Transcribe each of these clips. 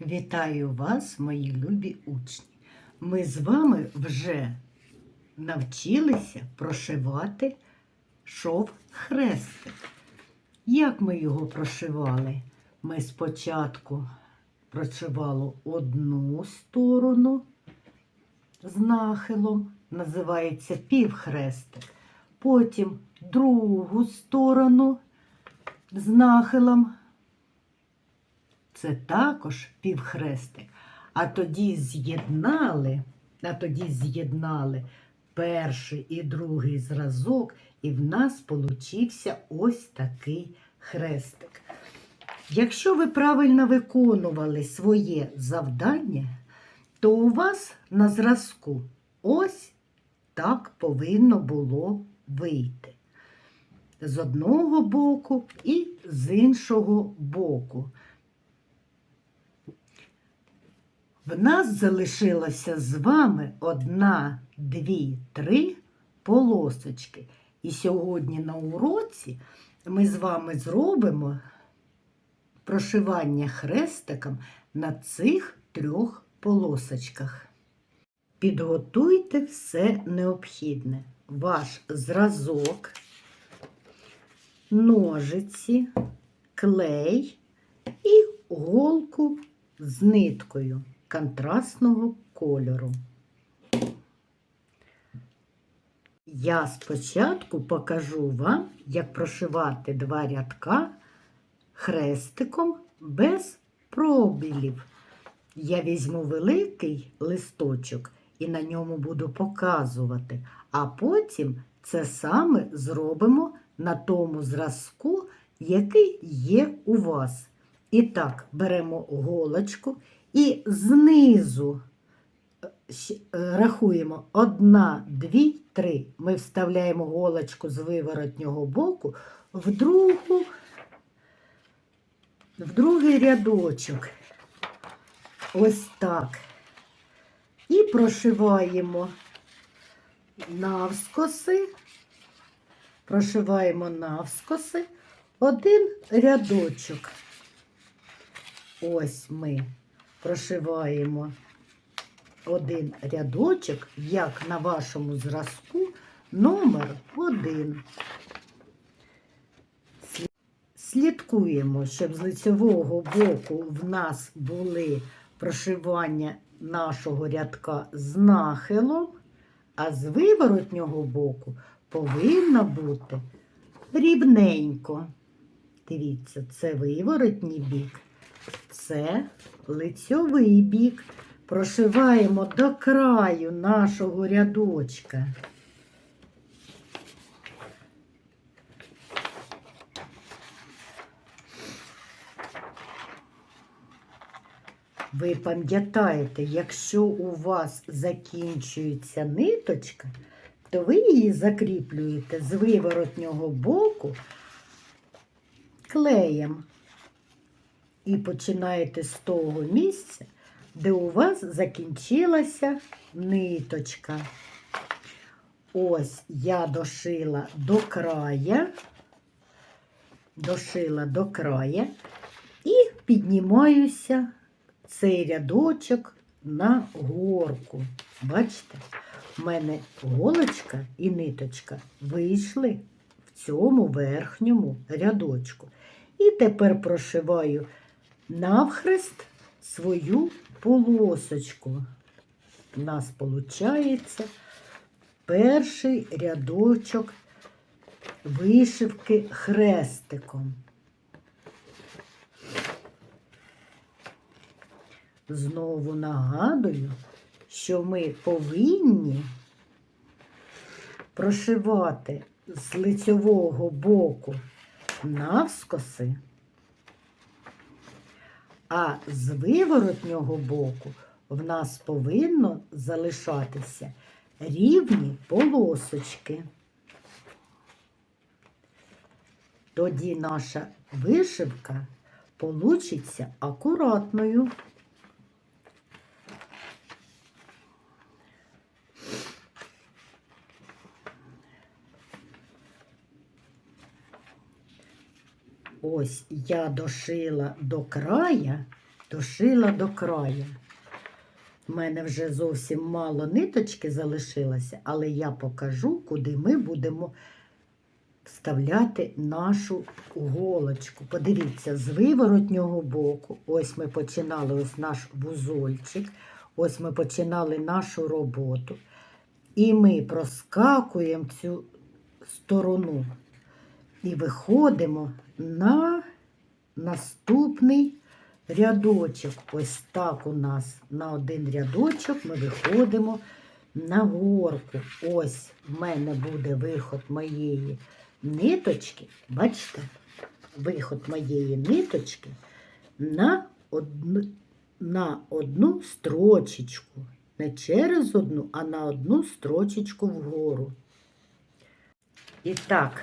Вітаю вас, мої любі учні. Ми з вами вже навчилися прошивати шов хрестик. Як ми його прошивали? Ми спочатку прошивали одну сторону з нахилом, називається півхрестик. Потім другу сторону з нахилом це також півхрестик. А тоді з'єднали, а тоді з'єднали перший і другий зразок, і в нас получився ось такий хрестик. Якщо ви правильно виконували своє завдання, то у вас на зразку ось так повинно було вийти. З одного боку і з іншого боку. В нас залишилося з вами одна, дві, три полосочки. І сьогодні на уроці ми з вами зробимо прошивання хрестиком на цих трьох полосочках. Підготуйте все необхідне. Ваш зразок, ножиці, клей і голку з ниткою контрастного кольору. Я спочатку покажу вам, як прошивати два рядка хрестиком без пробілів. Я візьму великий листочок і на ньому буду показувати, а потім це саме зробимо на тому зразку, який є у вас. І так, беремо голочку і знизу е, е, рахуємо одна, дві, три. Ми вставляємо голочку з виворотнього боку в другу, в другий рядочок. Ось так. І прошиваємо навскоси, прошиваємо навскоси один рядочок. Ось ми прошиваємо один рядочок, як на вашому зразку, номер один. Слідкуємо, щоб з лицевого боку в нас були прошивання нашого рядка з нахилом, а з виворотнього боку повинно бути рівненько. Дивіться, це виворотній бік, це лицьовий бік. Прошиваємо до краю нашого рядочка. Ви пам'ятаєте, якщо у вас закінчується ниточка, то ви її закріплюєте з виворотнього боку клеєм і починаєте з того місця, де у вас закінчилася ниточка. Ось я дошила до края, дошила до края і піднімаюся цей рядочок на горку. Бачите, в мене голочка і ниточка вийшли в цьому верхньому рядочку. І тепер прошиваю навхрест свою полосочку. У нас виходить перший рядочок вишивки хрестиком. Знову нагадую, що ми повинні прошивати з лицьового боку навскоси, а з виворотнього боку в нас повинно залишатися рівні полосочки. Тоді наша вишивка получиться акуратною. Ось я дошила до края дошила до краю. У мене вже зовсім мало ниточки залишилося, але я покажу, куди ми будемо вставляти нашу голочку. Подивіться, з виворотнього боку, ось ми починали ось наш вузольчик, ось ми починали нашу роботу. І ми проскакуємо цю сторону і виходимо на наступний рядочок. Ось так у нас на один рядочок ми виходимо на горку. Ось в мене буде виход моєї ниточки. Бачите? Виход моєї ниточки на одну, на одну строчечку. Не через одну, а на одну строчечку вгору. І так,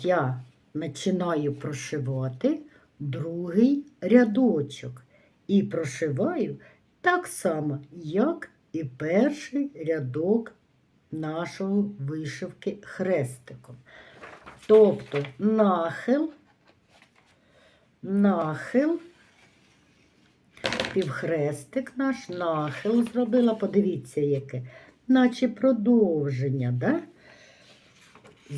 я починаю прошивати другий рядочок. І прошиваю так само, як і перший рядок нашого вишивки хрестиком. Тобто нахил, нахил, півхрестик наш, нахил зробила, подивіться, яке, наче продовження, да?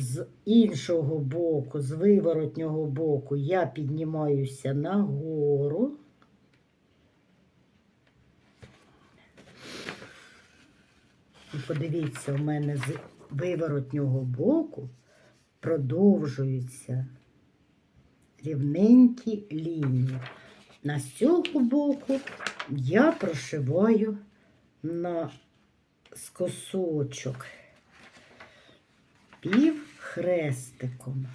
З іншого боку, з виворотнього боку, я піднімаюся нагору. І подивіться, у мене з виворотнього боку продовжуються рівненькі лінії. На з цього боку я прошиваю на скосочок півхрестиком.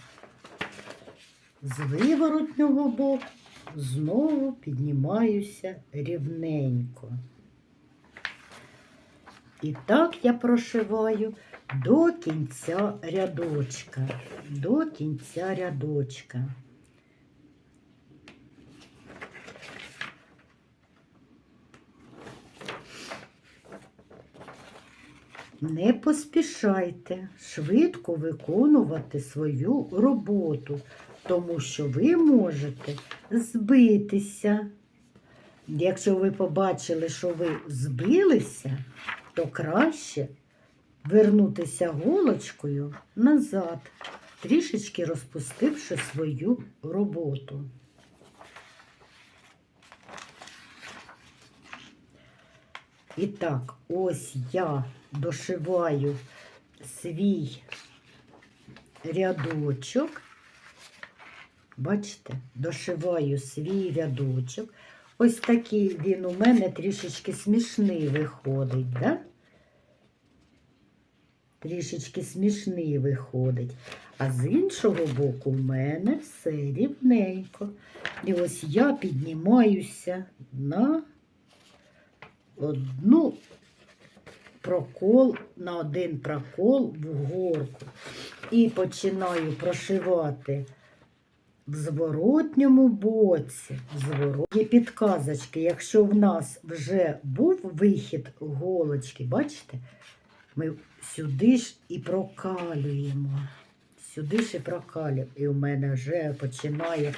З виворотнього боку знову піднімаюся рівненько. І так я прошиваю до кінця рядочка, до кінця рядочка. Не поспішайте швидко виконувати свою роботу, тому що ви можете збитися. Якщо ви побачили, що ви збилися, то краще вернутися голочкою назад, трішечки розпустивши свою роботу. І так, ось я дошиваю свій рядочок. Бачите, дошиваю свій рядочок. Ось такий він у мене трішечки смішний виходить, да? Трішечки смішний виходить. А з іншого боку, в мене все рівненько. І ось я піднімаюся на одну прокол, на один прокол в горку. І починаю прошивати в зворотньому боці. Зворот... Є підказочки, якщо в нас вже був вихід голочки, бачите, ми сюди ж і прокалюємо. Сюди ж і прокалюємо. І у мене вже починає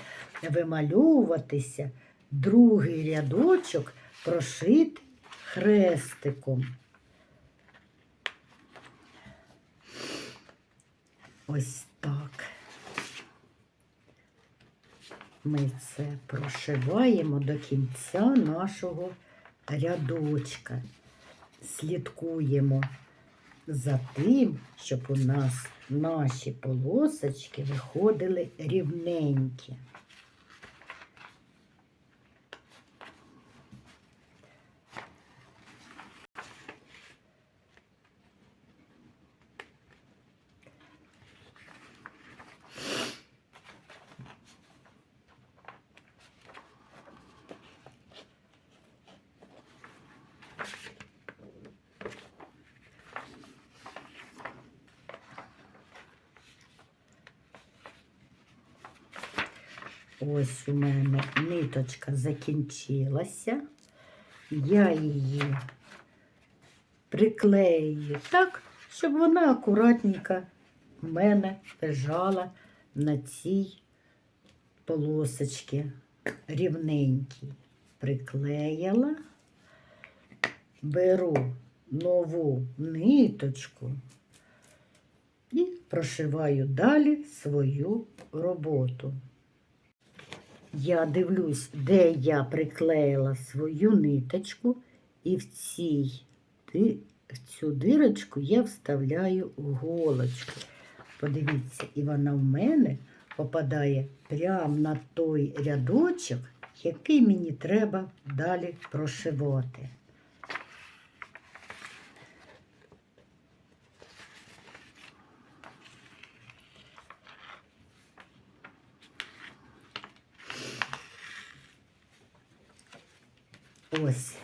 вимальовуватися другий рядочок прошитий хрестиком. Ось так. Ми це прошиваємо до кінця нашого рядочка. Слідкуємо за тим, щоб у нас наші полосочки виходили рівненькі. Ось у мене ниточка закінчилася. Я її приклею так, щоб вона акуратненько в мене лежала на цій полосочці рівненькій. приклеїла, беру нову ниточку і прошиваю далі свою роботу. Я дивлюсь, де я приклеїла свою ниточку, і в цій в цю дирочку я вставляю голочку. Подивіться, і вона в мене попадає прямо на той рядочок, який мені треба далі прошивати. Ось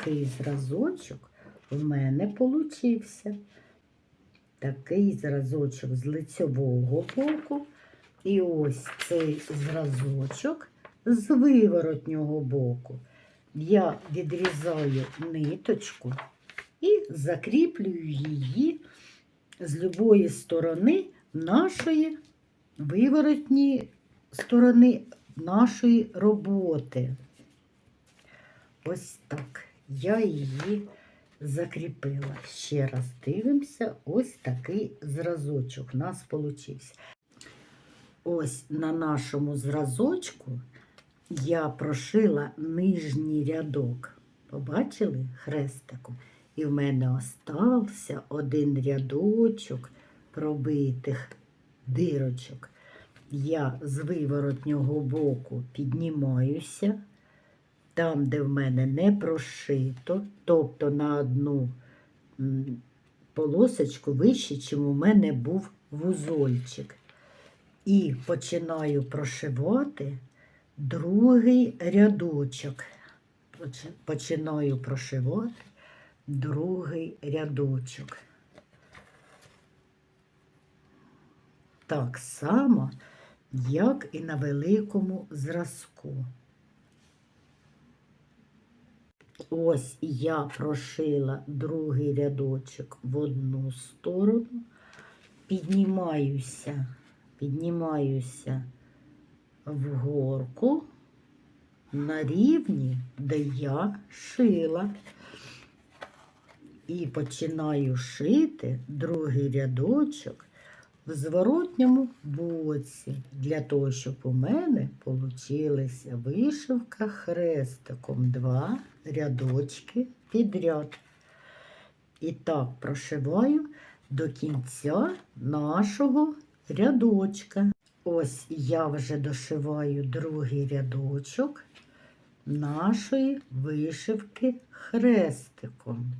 такий зразочок у мене получився. Такий зразочок з лицьового боку. І ось цей зразочок з виворотнього боку. Я відрізаю ниточку і закріплюю її з любої сторони нашої виворотні сторони нашої роботи. Ось так. Я її закріпила. Ще раз дивимося, ось такий зразочок у нас получився. Ось на нашому зразочку я прошила нижній рядок. Побачили хрестиком? І в мене остався один рядочок пробитих дирочок. Я з виворотнього боку піднімаюся там, де в мене не прошито, тобто на одну полосочку вище, чим у мене був вузольчик. І починаю прошивати другий рядочок. Починаю прошивати другий рядочок. Так само, як і на великому зразку. Ось я прошила другий рядочок в одну сторону, піднімаюся, піднімаюся вгорку на рівні, де я шила. І починаю шити другий рядочок в зворотньому боці, для того, щоб у мене получилася вишивка хрестиком два рядочки підряд. І так прошиваю до кінця нашого рядочка. Ось я вже дошиваю другий рядочок нашої вишивки хрестиком.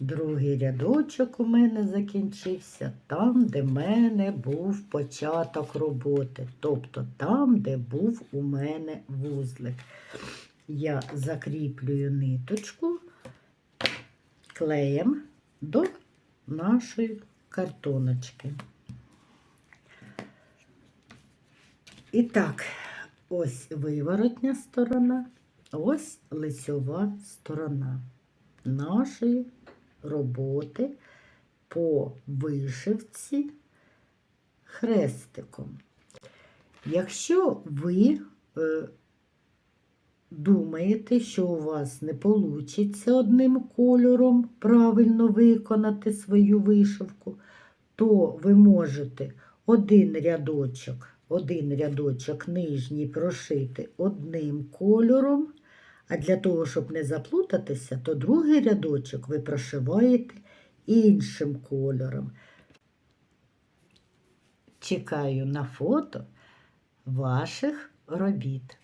Другий рядочок у мене закінчився там, де в мене був початок роботи, тобто там, де був у мене вузлик. Я закріплюю ниточку клеєм до нашої картоночки. І так, ось виворотня сторона, ось лицьова сторона нашої роботи по вишивці хрестиком. Якщо ви е, думаєте, що у вас не вийде одним кольором правильно виконати свою вишивку, то ви можете один рядочок, один рядочок нижній прошити одним кольором, а для того, щоб не заплутатися, то другий рядочок ви прошиваєте іншим кольором. Чекаю на фото ваших робіт.